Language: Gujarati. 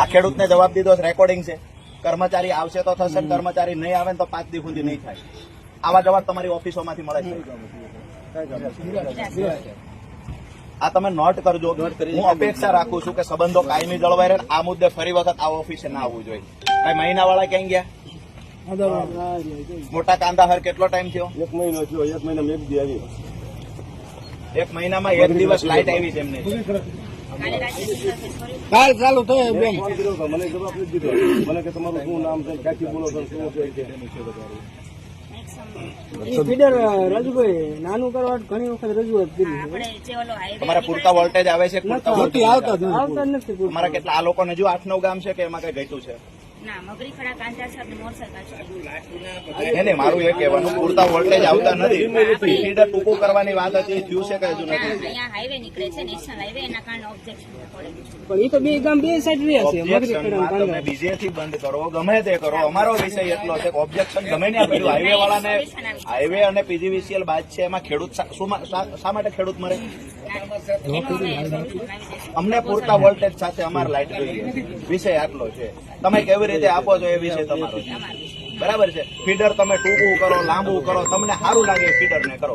આ ખેડૂતને જવાબ દીધો રેકોર્ડિંગ છે. કર્મચારી આવશે તો થશે કર્મચારી નહીં આવે તો પાંચ દિવસ સુધી નહીં થાય. આવા જવાબ તમારી ઓફિસોમાંથી મળે છે. આ તમે નોટ કરજો. હું અપેક્ષા રાખું છું કે સંબંધો કાયમી જળવાઈ રહે આ મુદ્દે ફરી વખત આ ઓફિસે ના આવવું જોઈએ. કઈ મહિના વાળા ક્યાં ગયા? મોટા કાંદા હર કેટલો ટાઈમ થયો? એક મહિનો થયો એક મહિનામાં એક દી આવી. એક મહિનામાં એક દિવસ લાઇટ આવી છે એમને. કાલ ચાલુ થયો બેન મને જવાબ નથી દીધો મને કે તમારું શું નામ છે ક્યાંથી બોલો છો શું છે ફીડર રાજુભાઈ નાનું કરવા ઘણી વખત રજૂઆત કરી. તમારે પૂરતા વોલ્ટેજ આવે છે આવતા જ નથી પૂરતા. કેટલા આ લોકોને જો આઠ નવ ગામ છે કે એમાં કઈ ઘટ્યું છે? ના મગરી ખડા મારું એ કહેવાનું પૂરતા વોલ્ટેજ આવતા નથી. ટૂંકું કરવાની વાત હતી એ થયું છે કે હજુ નથી? અહીંયા હાઈવે નીકળે છે નેશનલ હાઈવે એના કારણે ઓબ્જેક્શન પણ ઈ તો બે ગામ બે સાઈડ રહ્યા છે મગરી ઓબ્જેક્શનમાં તમે બીજેથી બંધ કરો ગમે તે કરો અમારો વિષય એટલો છે કે ઓબ્જેક્શન ગમે ને કર્યું હાઈવે વાળાને હાઈવે અને પીજીવીસીએલ બાદ છે એમાં ખેડૂત શા- શું શા શા માટે ખેડૂત મરે? અમને પૂરતા વોલ્ટેજ સાથે અમારે લાઇટ જોઈએ વિષય આટલો છે. તમે કેવી રીતે આપો છો એ વિષય તમારો બરાબર છે? ફીડર તમે ટૂંકું કરો, લાંબુ કરો, તમને સારું લાગે ફીડર ને કરો.